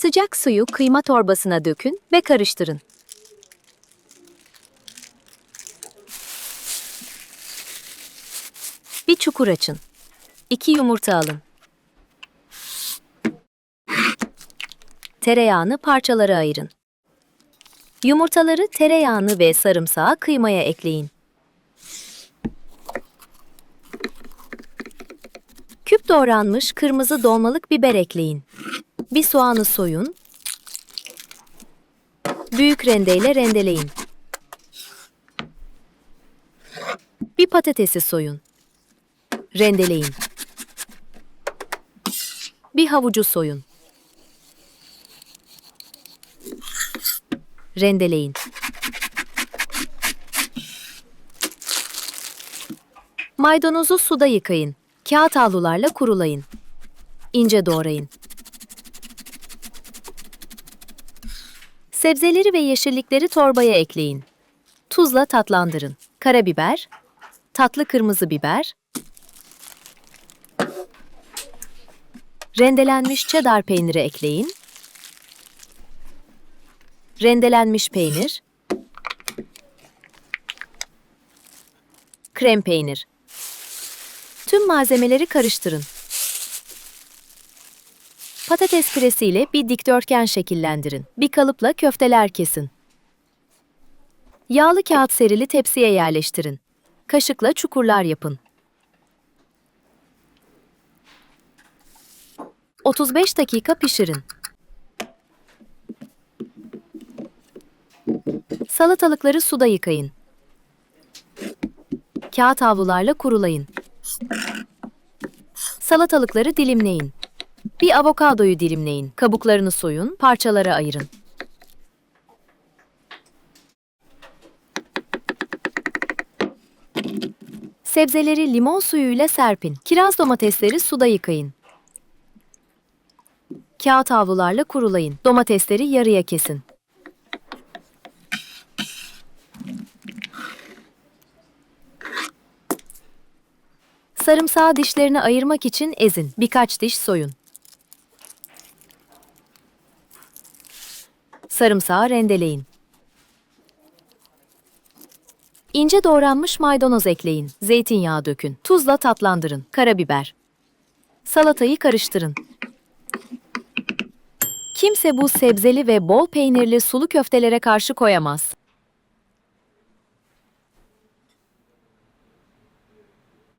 Sıcak suyu kıyma torbasına dökün ve karıştırın. Bir çukur açın. İki yumurta alın. Tereyağını parçalara ayırın. Yumurtaları, tereyağını ve sarımsağı kıymaya ekleyin. Küp doğranmış kırmızı dolmalık biber ekleyin. Bir soğanı soyun. Büyük rendeyle rendeleyin. Bir patatesi soyun. Rendeleyin. Bir havucu soyun. Rendeleyin. Maydanozu suda yıkayın. Kağıt havlularla kurulayın. İnce doğrayın. Sebzeleri ve yeşillikleri torbaya ekleyin. Tuzla tatlandırın. Karabiber, tatlı kırmızı biber, rendelenmiş cheddar peyniri ekleyin. Rendelenmiş peynir, krem peynir. Tüm malzemeleri karıştırın. Patates püresiyle bir dikdörtgen şekillendirin. Bir kalıpla köfteler kesin. Yağlı kağıt serili tepsiye yerleştirin. Kaşıkla çukurlar yapın. 35 dakika pişirin. Salatalıkları suda yıkayın. Kağıt havlularla kurulayın. Salatalıkları dilimleyin. Bir avokadoyu dilimleyin. Kabuklarını soyun, parçalara ayırın. Sebzeleri limon suyuyla serpin. Kiraz domatesleri suda yıkayın. Kağıt havlularla kurulayın. Domatesleri yarıya kesin. Sarımsağı dişlerini ayırmak için ezin. Birkaç diş soyun. Sarımsağı rendeleyin. İnce doğranmış maydanoz ekleyin. Zeytinyağı dökün. Tuzla tatlandırın. Karabiber. Salatayı karıştırın. Kimse bu sebzeli ve bol peynirli sulu köftelere karşı koyamaz.